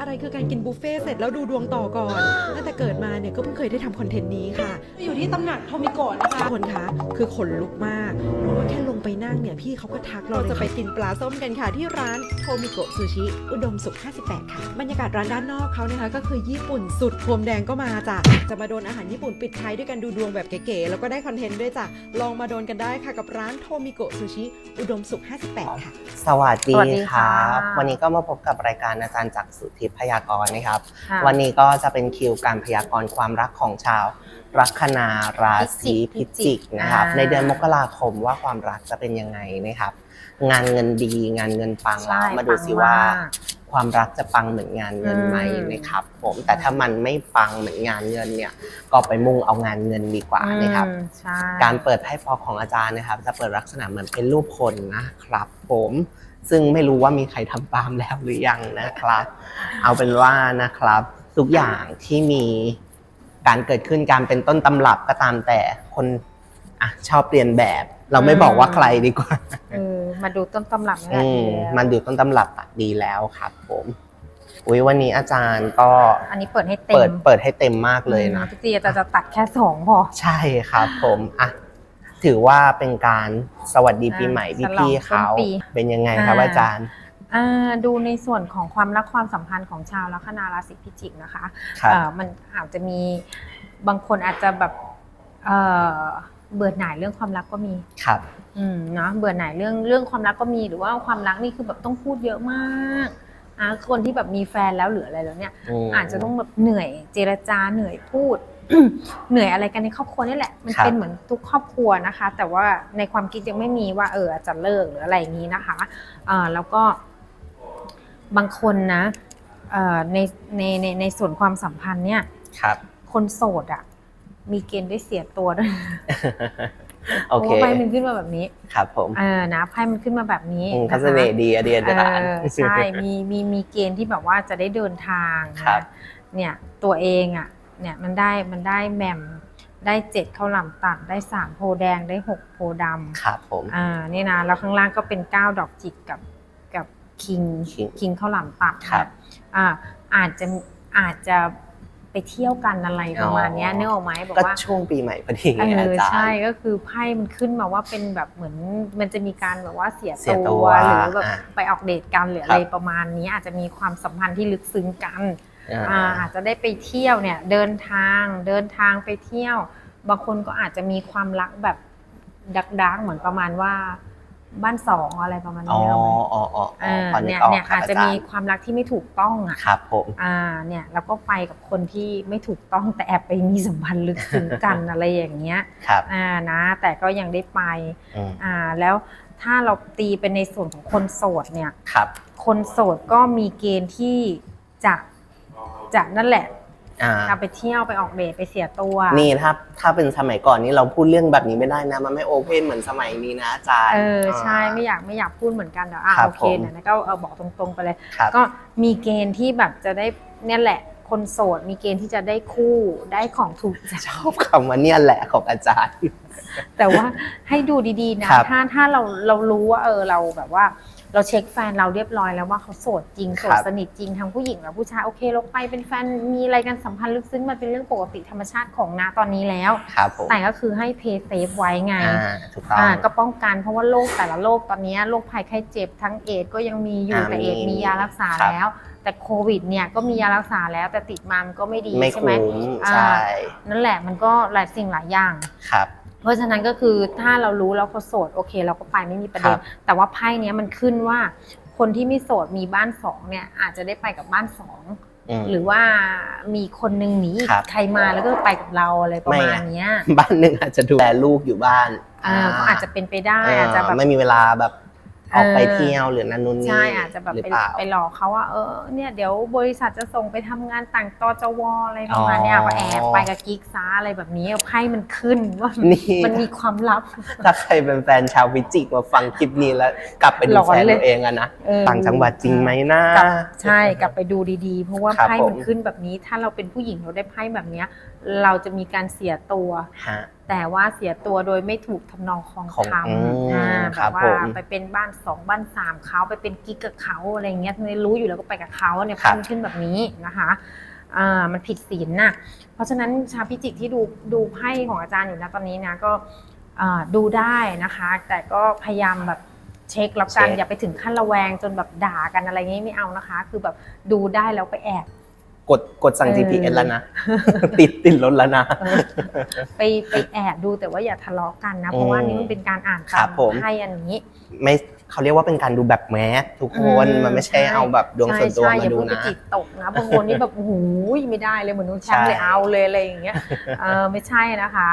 อะไรคือการกินบุฟเฟ่ต์เสร็จแล้วดูดวงต่อก่อนตั้งแต่เกิดมาเนี่ยก็เพิ่งเคยได้ทำคอนเทนต์นี้ค่ะ อยู่ที่ตำหนักโทมิโกะนะคะทุกคนคะคือขนลุกมากเพราะว่าแค่ลงไปนั่งเนี่ยพี่เขาก็ทักเราจะไปกินปลาส้มกันค่ะ ที่ร้านโทมิโกะซูชิ อุดมสุข 58 ค่ะ บรรยากาศร้านด้านนอกเขานะคะ ก็คือญี่ปุ่นสุดพรมแดงก็มาจ้ะจะมาโดนอาหารญี่ปุ่นปิดท้ายด้วยการดูดวงแบบเก๋ๆแล้วก็ได้คอนเทนต์ด้วยจ้ะลองมาโดนกันได้ค่ะกับร้านโทมิโกะซูชิอุดมสุข 58 ค่ะ สวัสดีสวัสดีคค่ะรับวันนี้ก็มาพบกับรายการอาจารย์จากสุทิพย์พยากรณ์นะครับ ค่ะวันนี้ก็จะเป็นคิวการพยากรณ์ความรักของชาว ลัคนาราศีพิจิกนะครับ อ่า ในเดือนมกราคมว่าความรักจะเป็นยังไงนะครับ งานเงินดีงานเงินปังแล้วใช่มาดูซิปังว่ามากความรักจะปังเหมือนงานเงินไหมอืมนะครับผมแต่ถ้ามันไม่ปังเหมือนงานเงินเนี่ยก็ไปมุ่งเอางานเงินดีกว่านะครับ อืมใช่ การเปิดไพ่พอของอาจารย์นะครับ จะเปิดลักษณะเหมือนเป็นรูปคนนะครับ ผม ซึ่งไม่รู้ว่ามีใครทำตามแล้วหรือยังนะครับ เอาเป็นว่านะครับ ทุกอย่างที่มีการเกิดขึ้นการเป็นต้นตำรับก็ตามแต่คนอะชอบเรียนแบบ เราไม่บอกว่าใครดีกว่าเออมาดูต้นตำรับนี่แหอืละมดีแล้วมันอยู่ต้นตำรับอะดีแล้วครับผมอุ้ยวันนี้อาจารย์ก็อันนี้เปิดให้เต็มเปิดเปิดให้เต็มมากเลยนะทุกทีอาจารย์จะตัดแค่สองพอ ใช่ครับผมอะ ถือว่าเป็นการสวัสดีปีใหม่อ่าพี่ฉลองพี่ๆเขาต้นปีเป็นยังไงครับอ่า อาจารย์ อ่าดูในส่วนของความรักความสัมพันธ์ของชาวลัคนาราศีพิจิกนะคะครับ เอ่อมันอาจจะมีบางคนอาจจะแบบเอ่อเบื่อหน่ายเรื่องความรักก็มี ครับ อืมเนาะเบื่อหน่ายเรื่องเรื่องความรักก็มีหรือว่าความรักนี่คือแบบต้องพูดเยอะมากอะคนที่แบบมีแฟนแล้วเหลืออะไรแล้วเนี่ยมอาจจะต้องแบบเหนื่อยเจรจาเหนื่อยพูด เหนื่อยอะไรกันในครอบครัวนี่แหละ มันครับเป็นเหมือนทุกครอบครัวนะคะ แต่ว่าในความคิดยังไม่มีว่าเออจะเลิกหรืออะไรอย่างนี้นะคะเอ่อแล้วก็บางคนนะเอ่อในในในในส่วนความสัมพันธ์เนี่ยครับ คนโสดอะมีเกณฑ์ได้เสียตัวด้วยโอเคพราะว่าไพ่มันขึ้นมาแบบนี้ ครับผมเออนะไพ่มันขึ้นมาแบบนี้อืมนะคะเขาเสน่ห์ดีอะเดียนเออาจารย์อใช่มีมีมีเกณฑ์ที่แบบว่าจะได้เดินทางครันะบเนี่ยตัวเองอะ เนี่ยมันได้มันได้แหม่มได้เจ็ดข้าวหลามตัดได้สามโพธิ์แดงได้หกโพธิ์ดำครับผม อ่านี่นะแล้วข้างล่างก็เป็นเก้าดอกจิกกับกับคิง King คิงข้าวหลามตัดครับอ่าอาจจะอาจจะไปเที่ยวกันอะไรประมาณเนี้ยอ๋อนึกออกไหมบอกก็ว่า ช่วงปีใหม่พอดีไงเออาอจารย์ ใช่ก็คือไพ่มันขึ้นมาว่าเป็นแบบเหมือนมันจะมีการแบบว่าเสียเสียตัตัววหรือแบบอะไปออกเดทกันหรืออะไรประมาณนี้อาจจะมีความสัมพันธ์ที่ลึกซึ้งกัน อ่าอ่าอาจจะได้ไปเที่ยวเนี่ยเดินทางเดินทางไปเที่ยว บางคนก็อาจจะมีความรักแบบดักดักๆเหมือนประมาณว่าบ้านสองอะไรประมาณอ๋อนี้เราไหมอ๋ออ๋อเออพอนึกเนี่ยออกเนี่ยครับอาจจะอาจารมีย์ความรักที่ไม่ถูกต้องอะครับผมอ่าเนี่ยแล้วก็ไปกับคนที่ไม่ถูกต้องแต่แอบไปมีสัมพันธ์ลึกซึ้งกันอะไรอย่างเงี้ยครับอ่านะ แต่ก็ยังได้ไปอืมอ่าแล้วถ้าเราตีเป็นในส่วนของคนโสดเนี่ยครับ คนโสดก็มีเกณฑ์ที่จะ จะนั่นแหละอ่าเอาไปเที่ยวไปออกเดทไปเสียตัว นี่ถ้าถ้าเป็นสมัยก่อนนี่เราพูดเรื่องแบบนี้ไม่ได้นะ มันไม่โอเพนเหมือนสมัยนี้นะอาจารย์เออใช่ไม่อยากไม่อยากพูดเหมือนกันแต่อะครับโอเคผมเนี่ยนะก็เออบอกตรงๆไปเลยครับก็มีเกณฑ์ที่แบบจะได้เนี่ยแหละคนโสดมีเกณฑ์ที่จะได้คู่ได้ของถูกใจชอบคำว่าเนี่ยแหละของอาจารย์ แต่ว่าให้ดูดีๆนะครับถ้าถ้าเราเรารู้ว่าเออเราแบบว่า เราเช็คแฟนเราเรียบร้อยแล้วว่าเขาโสดจริงโสครัดบสนิทจริงทั้งผู้หญิงและผู้ชายโอเคเราไปเป็นแฟนมีอะไรกันสัมพันธ์ลึกซึ้งมันเป็นเรื่องปกติธรรมชาติของนาตอนนี้แล้ว ครับผมแต่ก็คือให้เพย์เซฟไว้ไงอ่าถูกต้อง อ่าก็ป้องกันเพราะว่าโรคแต่ละโรคตอนนี้โรคภัยไข้เจ็บทั้งเอดส์ก็ยังมีอยู่อ่าแต่เอดส์มีมียารักษาครับ แล้ว แต่โควิดเนี่ยก็มียารักษาแล้วแต่ติดมามันก็ไม่ดีไม่ใช่ไหม คุ้มอ่า ใช่นั่นแหละมันก็หลายสิ่งหลายอย่าง ครับ เพราะฉะนั้นก็คือถ้าเรารู้แล้วเขาโสดโอเค เราก็ไปไม่มีประเด็ครันบแต่ว่าไพ่เนี้ยมันขึ้นว่า คนที่ไม่โสดมีบ้านสองเนี่ย อาจจะได้ไปกับบ้านสองอืมหรือว่ามีคนนึงหนีครับใครมาแล้วก็ไปกับเราอะไรประมาณเนี้ยบ้านหนึ่งอาจจะดูแลลูกอยู่บ้านอ่าก็อาจจะเป็นไปได้อาจจะแบบไม่มีเวลาแบบ ออกไปเออเที่ยวหรือนันนุนนี่ใช่อาจจะแบบหรือไปเปล่าไปหลอกเขาว่าเออเนี่ยเดี๋ยวบริษัทจะส่งไปทำงานต่างตอจวอะไรประมาณเนี้ยอ๋อก็แอบไปกับกิ๊กซ้าอะไรแบบนี้ไพ่มันขึ้นว่านี่มันมีความลับ ถ้าใครเป็นแฟนชาวพิจิกมาฟังคลิปนี้แล้ว กลับไปดูหลอนแฟนเลยตัวเองอะนะเออต่างจังหวัดจริงไหมนะกลับใช่กลับไปดูดีๆ เพราะว่าครับไพ่มันผมขึ้นแบบนี้ ถ้าเราเป็นผู้หญิงเราได้ไพ่แบบเนี้ย เราจะมีการเสียตัวฮะ แต่ว่าเสียตัวโดยไม่ถูกทำนองคลองของธรรมอืมอ่าคแบรับบว่าผมไปเป็นบ้านสองบ้านสามเขาไปเป็นกิ๊กกับเขาอะไรเงี้ยรู้อยู่แล้วก็ไปกับเขาเนี่ยครับขึ้นขึ้นแบบนี้นะคะอ่ามันผิดศีลน่ะ เพราะฉะนั้นชาวพิจิกที่ดูดูไพ่ของอาจารย์อยู่นะตอนนี้นะก็อ่าดูได้นะคะ แต่ก็พยายามแบบเช็คแล้วกันเช็ค อย่าไปถึงขั้นระแวงจนแบบด่ากันอะไรงี้ไม่เอานะคะ คือแบบดูได้แล้วไปแอบ กดกดสั่งเออ GPS แล้วนะ ติดติดรถแล้วนะเออไปไปแอบดูแต่ว่าอย่าทะเลาะกันนะ เพราะว่านี่มันเป็นการอ่านครัตาบมผมไพ่อันนี้ ไม่ เขาเรียกว่าเป็นการดูแบบแมสทุกคนอืมมันไม่ใช่ใช่เอาแบบดวงส่วนตัวใช่มาอย่าดูเพิ่งไปนะจิตตกนะบางคนนี่แบบโอ้โหไม่ได้เลยเหมือนน้องแชมป์เลยใช่เอาเลยอะไรอย่างเงี้ยเออไม่ใช่นะคะ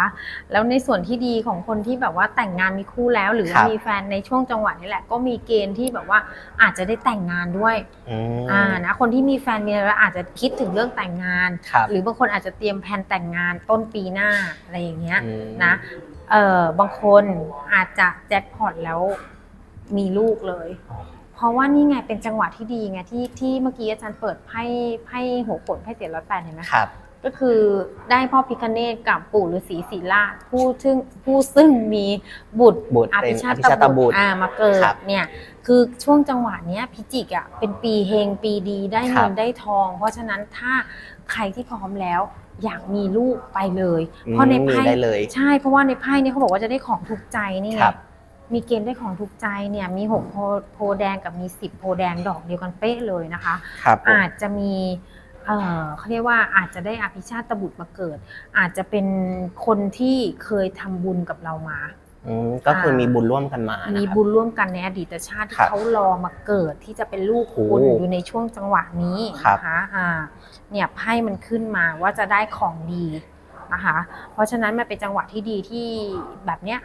แล้วในส่วนที่ดีของคนที่แบบว่าแต่งงานมีคู่แล้ว หรือว่ามีแฟนในช่วงจังหวะนี้แหละ ก็มีเกณฑ์ที่แบบว่าอาจจะได้แต่งงานด้วยอืมอ่านะคนที่มีแฟนมีอะไรแล้วอาจจะคิดถึงเรื่องแต่งงานครับหรือบางคนอาจจะเตรียมแผนแต่งงานต้นปีหน้าอะไรอย่างเงี้ยอืมนะเออบางคนอาจจะแจ็คพอตแล้ว มีลูกเลยอ๋อเพราะว่านี่ไงเป็นจังหวะที่ดีไงที่ที่เมื่อกี้อาจารย์เปิดไพ่ไพ่หัวโขนไพ่เสียร้อยแปดเห็นไหมครับ ก็คือได้พ่อพิคเนตกับปู่ฤาษีศิลาชผู้ซึ่งผู้ซึ่งมีบุตรบุตรอเป็นภิชาอภิชาตตบุบุตตรรอ่ามาเกิดครับเนี่ยคือช่วงจังหวะเนี้ยพิจิกอะเป็นปีเฮงปีดีได้ครัเงิบนได้ทอง เพราะฉะนั้นถ้าใครที่พร้อมแล้วอยากมีลูกไปเลยอืมเพราะในมีไพ่ได้เลยใช่เพราะว่าในไพ่เนี่ยเขาบอกว่าจะได้ของถูกใจนี่ไงครับ มีเกณฑ์ได้ของถูกใจเนี่ยมีหกโพโพแดงกับมีสิบโพแดงดอกเดียวกันเป๊ะเลยนะคะ ครับผมอาจจะมีเอ่อเขาเรียกว่าอาจจะได้อภิชาตบุตรมาเกิด อาจจะเป็นคนที่เคยทำบุญกับเรามา อืมก็คือมีบุญร่วมกันมามีนะครับ บุญร่วมกันในอดีตชาติคที่รับเขารอมาเกิดที่จะเป็นลูกคุณโอ้อยู่ในช่วงจังหวะนี้ครับนะคะอ่าเนี่ยไพ่มันขึ้นมาว่าจะได้ของดีนะคะ เพราะฉะนั้นมันเป็นจังหวะที่ดีที่แบบเนี้ย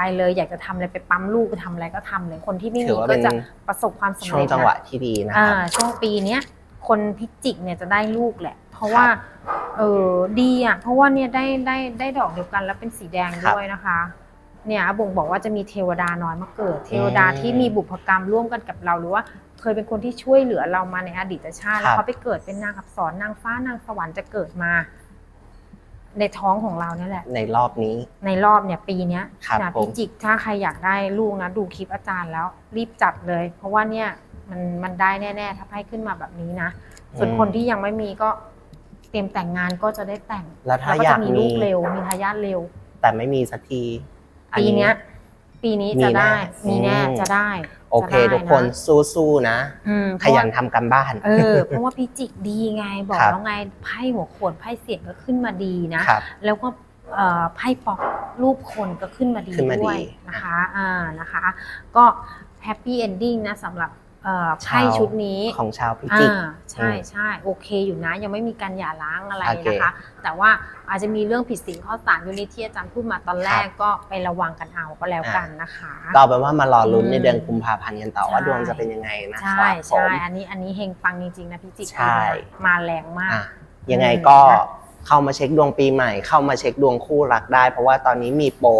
ไปเลย อยากจะทำอะไรไปปั๊มลูกไปทำอะไรก็ทำเลยคนที่ไม่ถืมีอว่าก็เป็นจะประสบความสำช่วงเร็จจังหนะวะที่ดีนะคอ่ารับช่วงปีเนี้ยคนพิจิกเนี่ยจะได้ลูกแหละ เพราะว่าเออดีอะเพราะว่าเนี่ยได้ได้ได้ดอกเดียวกันแล้วเป็นสีแดงครับด้วยนะคะเนี่ยอาบ่งบอกว่าจะมีเทวดาน้อยมาเกิด เทวดาอืมที่มีบุพกรรมร่วมกันกับเราหรือว่าเคยเป็นคนที่ช่วยเหลือเรามาในอดีตชาติครับแล้วเขาไปเกิดเป็นนางอับสรนางฟ้านางสวรรค์จะเกิดมา ในท้องของเราเนี่ยแหละ ในรอบนี้ ในรอบเนี่ยปีเนี้ยครับนะผม พิจิกถ้าใครอยากได้ลูกนะดูคลิปอาจารย์แล้ว รีบจัดเลย เพราะว่าเนี่ยมันมันได้แน่ ๆ ถ้าไพ่ขึ้นมาแบบนี้นะ ส่วนอืมคนที่ยังไม่มีก็เตรียมแต่งงานก็จะได้แต่งแล้วถ้าก็อยาจะกมีมีลูกเร็วมีทายาทเร็ว แต่ไม่มีสักทีอัปีเนี้ย ปีนี้จะได้ มีมีแน่ แน่อืมจะได้โอเค จะได้ทุกคนนะสู้ๆนะ อืมขยันทำกันบ้าน เออ เพราะว่าพิจิกดีไงบอกครับ แล้วไงไพ่หัวโขนไพ่เสียงก็ขึ้นมาดีนะ ครับ แล้วก็เอ่อไพ่ป๊อกรูปคนก็ขึ้นมาดีขึ้นมาดี ด้วยนะคะอ่านะคะ ก็แฮปปี้เอนดิ้งนะสำหรับ เอ่อไพ่ชุดนี้ของชาวพิจิกอ่าใช่ใช่โอเคอยู่นะ ยังไม่มีการหย่าร้างอะไรโอเคนะคะ แต่ว่าอาจจะมีเรื่องผิดศีลข้อสารอยู่ในที่อาจารย์พูดมาตอนแรกครับก็ไประวังกันเอาก็แล้วกันนะคะก็เอาเป็นว่ามารอลุ้นอืมในเดือนกุมภาพันธ์กันต่อว่าใช่ดวงจะเป็นยังไงนะคใช่รับผใช่มอันนี้อันนี้เฮงปังจริงๆนะพี่จิกใช่มาแรงมากอะยังไงอืมก็นะ เข้ามาเช็คดวงปีใหม่ เข้ามาเช็คดวงคู่รักได้ เพราะว่าตอนนี้มีโปร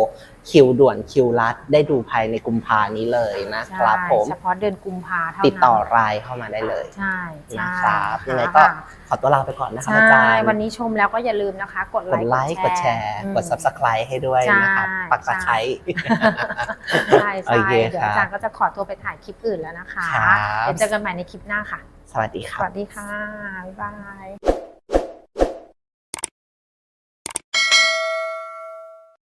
คิวด่วนคิวรัดได้ดูภายในกุมภานี้เลยนะครับใช่ผม เฉพาะเดือนกุมภาเท่านั้นติดต่อรายเข้ามาได้เลยใช่ใช่นะครับยังไงค่ะก็ขอตัวลาไปก่อนนะครับใช่อาจารย์วันนี้ชมแล้วก็อย่าลืมนะคะ กดกไลดค์ไลค์กดแชร์อืมกด subscribe ให้ด้วยนะครับใช่ปักตะไคร้ใช่โอใช่เคเดี๋ยวครับอาจารย์ก็จะขอตัวไปถ่ายคลิปอื่นแล้วนะคะครับเดี๋ยวเจอกันใหม่ในคลิปหน้าค่ะ สวัสดีคสรับวัสดีค่ะบ๊ายบาย